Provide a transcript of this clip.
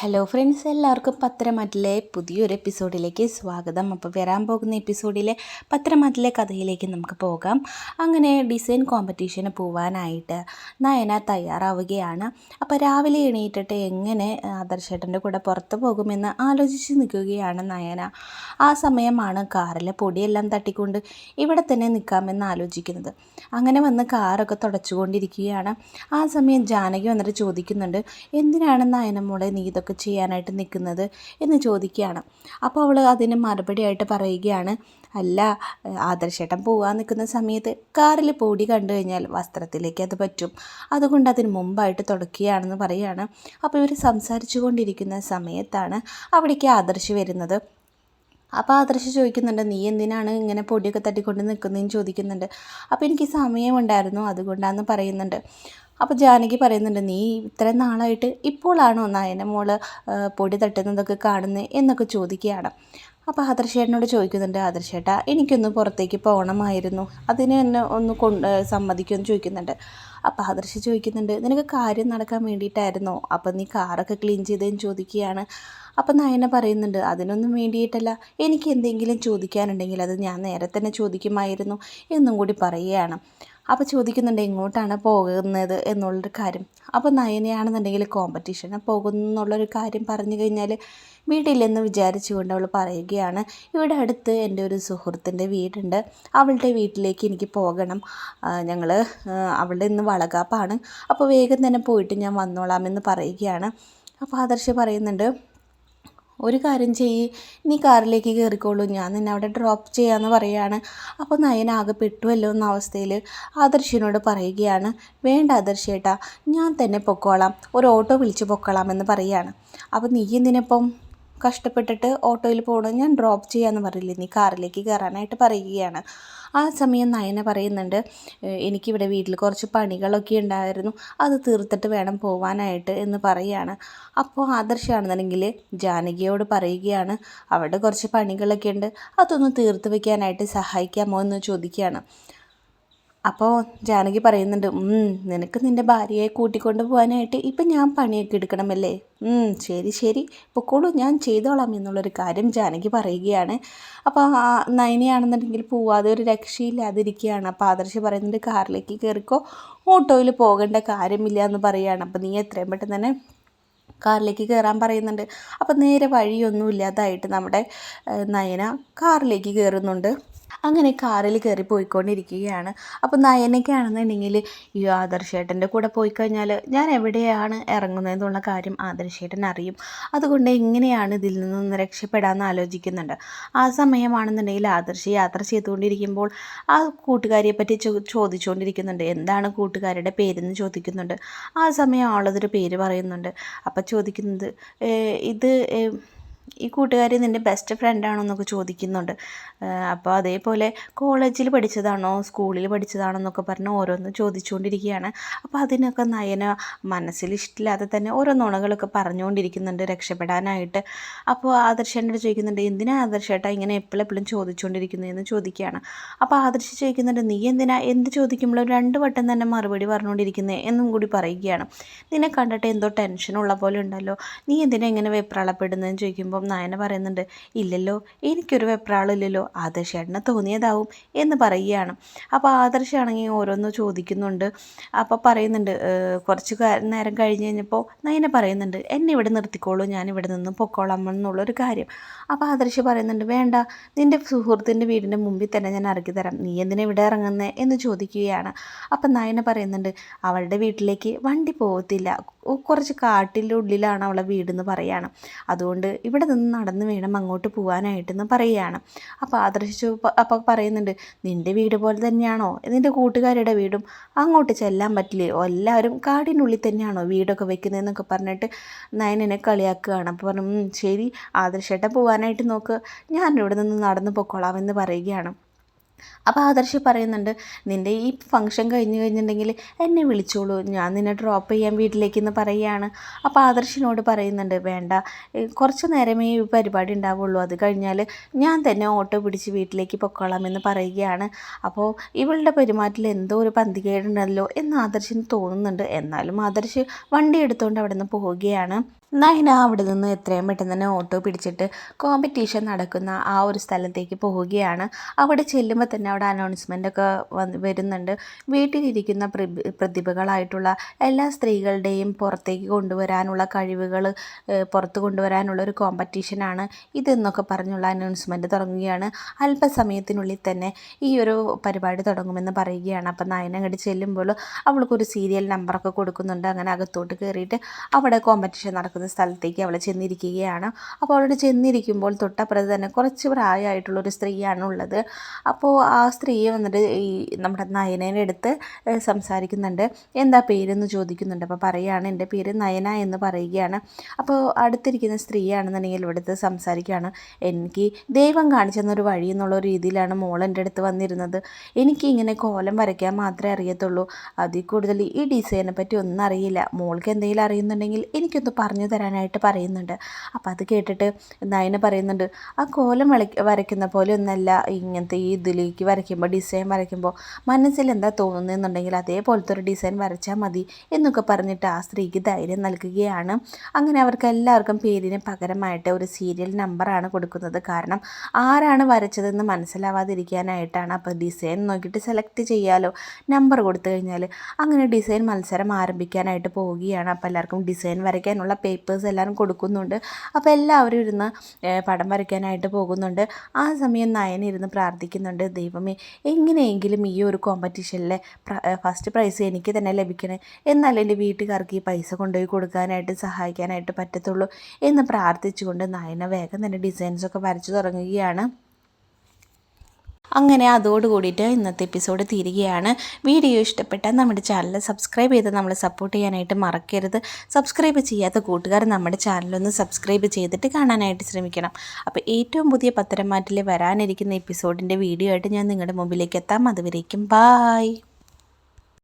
Hello friends എല്ലാവർക്കും പത്രമാറ്റിലെ പുതിയൊരു എപ്പിസോഡിലേക്ക് സ്വാഗതം. അപ്പോൾ വരാൻ പോകുന്ന എപ്പിസോഡിലെ പത്രമാറ്റിലെ കഥയിലേക്ക് നമുക്ക് പോകാം. അങ്ങനെ ഡിസൈൻ കോമ്പറ്റീഷന് പോവാനായിട്ട് നയന തയ്യാറാവുകയാണ്. അപ്പോൾ രാവിലെ എണീറ്റിട്ട് എങ്ങനെ ആദർശേട്ടന്റെ കൂടെ പുറത്ത് പോകുമെന്ന് ആലോചിച്ച് നിൽക്കുകയാണ് നയന. ആ സമയമാണ് കാറിലെ പൊടിയെല്ലാം തട്ടിക്കൊണ്ട് ഇവിടെ തന്നെ നിൽക്കാമെന്ന് ആലോചിക്കുന്നത്. അങ്ങനെ വന്ന് കാറൊക്കെ തുടച്ചുകൊണ്ടിരിക്കുകയാണ്. ആ സമയം ജാനകി വന്നിട്ട് ചോദിക്കുന്നുണ്ട് എന്തിനാണ് നയന മോളെ നീ ഇതൊക്കെ ചെയ്യാനായിട്ട് നിൽക്കുന്നത് എന്ന് ചോദിക്കുകയാണ്. അപ്പോൾ അവൾ അതിന് മറുപടിയായിട്ട് പറയുകയാണ് അല്ല ആദർശേട്ടം പോകാൻ നിൽക്കുന്ന സമയത്ത് കാറിൽ പൊടി കണ്ടു കഴിഞ്ഞാൽ വസ്ത്രത്തിലേക്ക് അത് പറ്റും. അതുകൊണ്ട് അതിന് മുമ്പായിട്ട് തുടക്കുകയാണെന്ന് പറയുകയാണ്. അപ്പോൾ ഇവർ സംസാരിച്ചു കൊണ്ടിരിക്കുന്ന സമയത്താണ് അവിടേക്ക് ആദർശ് വരുന്നത്. അപ്പോൾ ആദർശ ചോദിക്കുന്നുണ്ട് നീ എന്തിനാണ് ഇങ്ങനെ പൊടിയൊക്കെ തട്ടിക്കൊണ്ട് നിൽക്കുന്നതെന്ന് ചോദിക്കുന്നുണ്ട്. അപ്പോൾ എനിക്ക് സമയമുണ്ടായിരുന്നു അതുകൊണ്ടാണെന്ന് പറയുന്നുണ്ട്. അപ്പോൾ ജാനകി പറയുന്നുണ്ട് നീ ഇത്രയും നാളായിട്ട് ഇപ്പോഴാണോ നായന്റെ മോൾ പൊടി തട്ടുന്നതൊക്കെ കാണുന്നത് എന്നൊക്കെ ചോദിക്കുകയാണ്. അപ്പോൾ ആദർശേട്ടനോട് ചോദിക്കുന്നുണ്ട് ആദർശേട്ടാ എനിക്കൊന്ന് പുറത്തേക്ക് പോകണമായിരുന്നു അതിന് എന്നെ ഒന്ന് കൊണ്ട് സമ്മതിക്കുമെന്ന് ചോദിക്കുന്നുണ്ട്. അപ്പോൾ ആദർശ ചോദിക്കുന്നുണ്ട് നിനക്ക് കാര്യം നടക്കാൻ വേണ്ടിയിട്ടായിരുന്നോ? അപ്പോൾ നീ കാറൊക്കെ ക്ലീൻ ചെയ്തതെന്ന് ചോദിക്കുകയാണ്. അപ്പം നയന പറയുന്നുണ്ട് അതിനൊന്നും വേണ്ടിയിട്ടല്ല. എനിക്ക് എന്തെങ്കിലും ചോദിക്കാനുണ്ടെങ്കിൽ അത് ഞാൻ നേരെ തന്നെ ചോദിക്കുമായിരുന്നു എന്നും കൂടി പറയുകയാണ്. അപ്പോൾ ചോദിക്കുന്നുണ്ട് എങ്ങോട്ടാണ് പോകുന്നത്? എന്നുള്ളൊരു കാര്യം. അപ്പോൾ നയനയാണെന്നുണ്ടെങ്കിൽ കോമ്പറ്റീഷന് പോകുന്നു എന്നുള്ളൊരു കാര്യം പറഞ്ഞു കഴിഞ്ഞാൽ വീട്ടില്ലെന്ന് വിചാരിച്ചുകൊണ്ട് അവൾ പറയുകയാണ്. ഇവിടെ അടുത്ത് എന്റെ ഒരു സുഹൃത്തിന്റെ വീടുണ്ട്. അവളുടെ വീട്ടിലേക്ക് എനിക്ക് പോകണം. ഞങ്ങൾ അവളുടെ ഇന്ന് വളകാപ്പാണ്. അപ്പോൾ വേഗം തന്നെ പോയിട്ട് ഞാൻ വന്നോളാമെന്ന് പറയുകയാണ്. അപ്പോൾ ആദർശ് പറയുന്നുണ്ട് ഒരു കാര്യം ചെയ്യ് നീ കാറിലേക്ക് കയറിക്കോളൂ. ഞാൻ നിന്നെ അവിടെ ഡ്രോപ്പ് ചെയ്യാമെന്ന് പറയുകയാണ് അപ്പോൾ നയൻ ആകെ പെട്ടുവല്ലോ എന്ന അവസ്ഥയിൽ ആദർശിനോട് പറയുകയാണ്. വേണ്ട ആദർശേട്ടാ ഞാൻ തന്നെ പൊക്കോളാം. ഒരു ഓട്ടോ വിളിച്ച് പൊക്കോളാം എന്ന് പറയുകയാണ് അപ്പോൾ നീ എന്തിനിപ്പം? കഷ്ടപ്പെട്ടിട്ട് ഓട്ടോയിൽ പോകണം ഞാൻ ഡ്രോപ്പ് ചെയ്യാമെന്ന് പറയില്ല നീ കാറിലേക്ക് കയറാനായിട്ട് പറയുകയാണ്. ആ സമയം നയന പറയുന്നുണ്ട് എനിക്കിവിടെ വീട്ടിൽ കുറച്ച് പണികളൊക്കെ ഉണ്ടായിരുന്നു. അത് തീർത്തിട്ട് വേണം പോവാനായിട്ട് എന്ന് പറയുകയാണ് അപ്പോൾ ആദർശമാണെന്നുണ്ടെങ്കിൽ ജാനകിയോട് പറയുകയാണ് അവിടെ കുറച്ച് പണികളൊക്കെ ഉണ്ട്. അതൊന്ന് തീർത്ത് വയ്ക്കാനായിട്ട് സഹായിക്കാമോ? എന്ന് ചോദിക്കുകയാണ്. അപ്പോൾ ജാനകി പറയുന്നുണ്ട് നിനക്ക് നിന്റെ ഭാര്യയെ കൂട്ടിക്കൊണ്ട് പോകാനായിട്ട് ഇപ്പം ഞാൻ പണിയൊക്കെ എടുക്കണമല്ലേ? ശരി ശരി പൊക്കോളൂ ഞാൻ ചെയ്തോളാം എന്നുള്ളൊരു കാര്യം ജാനകി പറയുകയാണ്. അപ്പോൾ നയനയാണെന്നുണ്ടെങ്കിൽ പോവാതെ ഒരു രക്ഷയില്ലാതിരിക്കുകയാണ്. അപ്പോൾ ആദർശ് പറയുന്നുണ്ട് കാറിലേക്ക് കയറിക്കോ ഓട്ടോയിൽ പോകേണ്ട കാര്യമില്ല എന്ന് പറയുകയാണ്. അപ്പോൾ നീ എത്രയും പെട്ടെന്ന് തന്നെ കാറിലേക്ക് കയറാൻ പറയുന്നുണ്ട്. അപ്പോൾ നേരെ വഴിയൊന്നുമില്ലാതായിട്ട് നമ്മുടെ നയന കാറിലേക്ക് കയറുന്നുണ്ട്. അങ്ങനെ കാറിൽ കയറി പോയിക്കൊണ്ടിരിക്കുകയാണ്. അപ്പോൾ നയനയ്ക്കാണെന്നുണ്ടെങ്കിൽ ഈ ആദർശേട്ടന്റെ കൂടെ പോയി കഴിഞ്ഞാൽ ഞാൻ എവിടെയാണ് ഇറങ്ങുന്നതെന്നുള്ള കാര്യം ആദർശേട്ടൻ അറിയും. അതുകൊണ്ട് എങ്ങനെയാണ് ഇതിൽ നിന്നൊന്ന് രക്ഷപ്പെടാമെന്ന് ആലോചിക്കുന്നുണ്ട്. ആ സമയമാണെന്നുണ്ടെങ്കിൽ ആദർശ് യാത്ര ചെയ്തുകൊണ്ടിരിക്കുമ്പോൾ ആ കൂട്ടുകാരിയെ പറ്റി ചോദിച്ചുകൊണ്ടിരിക്കുന്നുണ്ട്. എന്താണ് കൂട്ടുകാരുടെ പേരെന്ന് ചോദിക്കുന്നുണ്ട്. ആ സമയം ആളതൊരു പേര് പറയുന്നുണ്ട്. അപ്പോൾ ചോദിക്കുന്നത് ഇത് ഈ കൂട്ടുകാരി നിന്റെ ബെസ്റ്റ് ഫ്രണ്ടാണോ എന്നൊക്കെ ചോദിക്കുന്നുണ്ട്. അപ്പോൾ അതേപോലെ കോളേജിൽ പഠിച്ചതാണോ സ്കൂളിൽ പഠിച്ചതാണോ എന്നൊക്കെ പറഞ്ഞ് ഓരോന്ന് ചോദിച്ചുകൊണ്ടിരിക്കുകയാണ്. അപ്പോൾ അതിനൊക്കെ നയന മനസ്സിൽ ഇഷ്ടമില്ലാതെ തന്നെ ഓരോ നുണകളൊക്കെ പറഞ്ഞുകൊണ്ടിരിക്കുന്നുണ്ട് രക്ഷപ്പെടാനായിട്ട്. അപ്പോൾ ആദർശേട്ടനോട് ചോദിക്കുന്നുണ്ട് എന്തിനാ ആദർശേട്ടാ ഇങ്ങനെ എപ്പോഴും എപ്പോഴെപ്പോഴും ചോദിച്ചുകൊണ്ടിരിക്കുന്നതെന്ന് ചോദിക്കുകയാണ്? അപ്പോൾ ആദർശ് ചോദിക്കുന്നുണ്ട് നീ എന്തിനാ എന്ത് ചോദിക്കുമ്പോഴും രണ്ട് വട്ടം തന്നെ മറുപടി പറഞ്ഞുകൊണ്ടിരിക്കുന്നത് എന്നും കൂടി പറയുകയാണ്. നിന്നെ കണ്ടിട്ട് എന്തോ ടെൻഷനുള്ള പോലെ ഉണ്ടല്ലോ. നീ എന്തിനാ ഇങ്ങനെ വെപ്രാളപ്പെടുന്നതെന്ന് ചോദിക്കുമ്പോൾ നയന പറയുന്നുണ്ട് ഇല്ലല്ലോ എനിക്കൊരു വെപ്രാളില്ലല്ലോ ആദർശേട്ടന് തോന്നിയതാവും എന്ന് പറയുകയാണ്. അപ്പോൾ ആദർശാണെങ്കിൽ ഓരോന്ന് ചോദിക്കുന്നുണ്ട്. അപ്പോൾ പറയുന്നുണ്ട് കുറച്ച് നേരം കഴിഞ്ഞ് കഴിഞ്ഞപ്പോൾ നയന പറയുന്നുണ്ട് എന്നെ ഇവിടെ നിർത്തിക്കോളൂ ഞാൻ ഇവിടെ നിന്ന് പൊക്കോളാം എന്നുള്ളൊരു കാര്യം. അപ്പോൾ ആദർശ് പറയുന്നുണ്ട് വേണ്ട നിന്റെ സുഹൃത്തിന്റെ വീടിന്റെ മുമ്പിൽ തന്നെ ഞാൻ ഇറക്കി തരാം. നീ എന്തിനാ ഇവിടെ ഇറങ്ങുന്നേ? എന്ന് ചോദിക്കുകയാണ്. അപ്പം നയന പറയുന്നുണ്ട് അവളുടെ വീട്ടിലേക്ക് വണ്ടി പോകത്തില്ല. കുറച്ച് കാട്ടിന്റെ ഉള്ളിലാണ് അവളെ വീടെന്ന് പറയുകയാണ് അതുകൊണ്ട് ഇവിടെ നിന്ന് നടന്ന് വേണം അങ്ങോട്ട് പോകാനായിട്ടെന്ന് പറയുകയാണ്. അപ്പോൾ ആദർശിച്ചു അപ്പോൾ പറയുന്നുണ്ട് നിന്റെ വീട് പോലെ തന്നെയാണോ? നിന്റെ കൂട്ടുകാരുടെ വീടും അങ്ങോട്ട് ചെല്ലാൻ പറ്റില്ലേ? എല്ലാവരും കാടിനുള്ളിൽ തന്നെയാണോ വീടൊക്കെ വെക്കുന്നതെന്നൊക്കെ പറഞ്ഞിട്ട് നയനെ കളിയാക്കുകയാണ്. അപ്പോൾ പറഞ്ഞു ശരി ആദർശേട്ടൻ പോകാനായിട്ട് നോക്ക്. ഞാൻ ഇവിടെ നിന്ന് നടന്ന് പൊക്കോളാം എന്ന് പറയുകയാണ്. അപ്പോൾ ആദർശി പറയുന്നുണ്ട് നിന്റെ ഈ ഫംഗ്ഷൻ കഴിഞ്ഞ് കഴിഞ്ഞിട്ടുണ്ടെങ്കിൽ എന്നെ വിളിച്ചോളൂ. ഞാൻ നിന്നെ ഡ്രോപ്പ് ചെയ്യാൻ വീട്ടിലേക്ക് എന്ന് പറയുകയാണ്. അപ്പോൾ ആദർശിനോട് പറയുന്നുണ്ട് വേണ്ട കുറച്ച് നേരമേ ഈ പരിപാടി ഉണ്ടാവുള്ളൂ. അത് കഴിഞ്ഞാൽ ഞാൻ തന്നെ ഓട്ടോ പിടിച്ച് വീട്ടിലേക്ക് പൊക്കോളാം എന്ന് പറയുകയാണ്. അപ്പോൾ ഇവളുടെ പെരുമാറ്റത്തിൽ എന്തോ ഒരു പന്തികേടുണ്ടല്ലോ എന്ന് ആദർശിന് തോന്നുന്നുണ്ട്. എന്നാലും ആദർശ് വണ്ടി എടുത്തുകൊണ്ട് അവിടെ നിന്ന് പോവുകയാണ്. നയന അവിടെ നിന്ന് എത്രയും പെട്ടെന്ന് തന്നെ ഓട്ടോ പിടിച്ചിട്ട് കോമ്പറ്റീഷൻ നടക്കുന്ന ആ ഒരു സ്ഥലത്തേക്ക് പോവുകയാണ്. അവിടെ ചെല്ലുമ്പോൾ തന്നെ അവിടെ അനൗൺസ്മെന്റ് ഒക്കെ വന്ന് വരുന്നുണ്ട്. വീട്ടിലിരിക്കുന്ന പ്രതി പ്രതിഭകളായിട്ടുള്ള എല്ലാ സ്ത്രീകളുടെയും പുറത്തേക്ക് കൊണ്ടുവരാനുള്ള കഴിവുകൾ പുറത്ത് കൊണ്ടുവരാനുള്ള ഒരു കോമ്പറ്റീഷനാണ് ഇതെന്നൊക്കെ പറഞ്ഞുള്ള അനൗൺസ്മെന്റ് തുടങ്ങുകയാണ്. അല്പസമയത്തിനുള്ളിൽ തന്നെ ഈ ഒരു പരിപാടി തുടങ്ങുമെന്ന് പറയുകയാണ്. അപ്പം നയന അങ്ങോട്ട് ചെല്ലുമ്പോൾ അവൾക്കൊരു സീരിയൽ നമ്പറൊക്കെ കൊടുക്കുന്നുണ്ട്. അങ്ങനെ അകത്തോട്ട് കയറിയിട്ട് അവിടെ കോമ്പറ്റീഷൻ നടക്കുന്ന സ്ഥലത്തേക്ക് അവൾ ചെന്നിരിക്കുകയാണ്. അപ്പോൾ അവിടെ ചെന്നിരിക്കുമ്പോൾ തൊട്ടപ്പുറത്ത് തന്നെ കുറച്ച് പ്രായമായിട്ടുള്ളൊരു സ്ത്രീയാണുള്ളത് അപ്പോൾ ആ സ്ത്രീ വന്നിട്ട് ഈ നമ്മുടെ നയനേനെ എടുത്ത് സംസാരിക്കുന്നുണ്ട്. എന്താ പേരെന്ന് ചോദിക്കുന്നുണ്ട്. അപ്പോൾ പറയുകയാണ് എന്റെ പേര് നയന എന്ന് പറയുകയാണ്. അപ്പോൾ അടുത്തിരിക്കുന്ന സ്ത്രീയാണെന്നുണ്ടെങ്കിൽ ഇവിടുത്തെ സംസാരിക്കുകയാണ്. എനിക്ക് ദൈവം കാണിച്ചു തന്നൊരു വഴി എന്നുള്ള രീതിയിലാണ് മോൾ എന്റെ അടുത്ത് വന്നിരുന്നത്. എനിക്ക് ഇങ്ങനെ കോലം വരയ്ക്കാൻ മാത്രമേ അറിയത്തുള്ളൂ. അതിൽ കൂടുതൽ ഈ ഡിസൈനെ പറ്റി ഒന്നും അറിയില്ല. മോൾക്ക് എന്തെങ്കിലും അറിയുന്നുണ്ടെങ്കിൽ എനിക്കൊന്ന് പറഞ്ഞു തരാനായിട്ട് പറയുന്നുണ്ട്. അപ്പോൾ അത് കേട്ടിട്ട് നയന പറയുന്നുണ്ട് ആ കോലം വരയ്ക്കുന്ന പോലെ ഒന്നല്ല. ഇങ്ങനത്തെ ഈ ഇതിലേക്ക് വരയ്ക്കുമ്പോൾ ഡിസൈൻ വരയ്ക്കുമ്പോൾ മനസ്സിൽ എന്താ തോന്നുന്നുണ്ടെങ്കിൽ അതേപോലത്തെ ഒരു ഡിസൈൻ വരച്ചാൽ മതി എന്നൊക്കെ പറഞ്ഞിട്ട് ആ സ്ത്രീക്ക് ധൈര്യം നൽകുകയാണ്. അങ്ങനെ അവർക്ക് എല്ലാവർക്കും പേരിന് പകരമായിട്ട് ഒരു സീരിയൽ നമ്പറാണ് കൊടുക്കുന്നത്. കാരണം ആരാണ് വരച്ചതെന്ന് മനസ്സിലാവാതിരിക്കാനായിട്ടാണ് അപ്പോൾ ഡിസൈൻ നോക്കിയിട്ട് സെലക്ട് ചെയ്യാലോ നമ്പർ കൊടുത്തു കഴിഞ്ഞാൽ അങ്ങനെ ഡിസൈൻ മത്സരം ആരംഭിക്കാനായിട്ട് പോവുകയാണ്. അപ്പോൾ എല്ലാവർക്കും ഡിസൈൻ വരയ്ക്കാനുള്ള പേപ്പേഴ്സ് എല്ലാവരും കൊടുക്കുന്നുണ്ട്. അപ്പോൾ എല്ലാവരും ഇരുന്ന് പടം വരയ്ക്കാനായിട്ട് പോകുന്നുണ്ട്. ആ സമയം നയൻ ഇരുന്ന് പ്രാർത്ഥിക്കുന്നുണ്ട്. ദൈവമേ എങ്ങനെയെങ്കിലും ഈ ഒരു കോമ്പറ്റീഷനിലെ ഫസ്റ്റ് പ്രൈസ് എനിക്ക് തന്നെ ലഭിക്കണേ. എന്നാലേ എന്റെ വീട്ടുകാർക്ക് ഈ പൈസ കൊണ്ടുപോയി കൊടുക്കാനായിട്ട് സഹായിക്കാനായിട്ട് പറ്റത്തുള്ളൂ എന്ന് പ്രാർത്ഥിച്ചുകൊണ്ട് നയന വേഗം തന്നെ ഡിസൈൻസൊക്കെ വരച്ചു തുടങ്ങുകയാണ്. അങ്ങനെ അതോട് കൂടിയിട്ട് ഇന്നത്തെ എപ്പിസോഡ് തീരുകയാണ്. വീഡിയോ ഇഷ്ടപ്പെട്ടാൽ നമ്മുടെ ചാനൽ സബ്സ്ക്രൈബ് ചെയ്ത് നമ്മൾ സപ്പോർട്ട് ചെയ്യാനായിട്ട് മറക്കരുത്. സബ്സ്ക്രൈബ് ചെയ്യാത്ത കൂട്ടുകാർ നമ്മുടെ ചാനലൊന്ന് സബ്സ്ക്രൈബ് ചെയ്തിട്ട് കാണാനായിട്ട് ശ്രമിക്കണം. അപ്പോൾ ഏറ്റവും പുതിയ പത്തരമാറ്റിൽ വരാനിരിക്കുന്ന എപ്പിസോഡിന്റെ വീഡിയോ ആയിട്ട് ഞാൻ നിങ്ങളുടെ മുമ്പിലേക്ക് എത്താം. അതുവരേക്കും ബായ്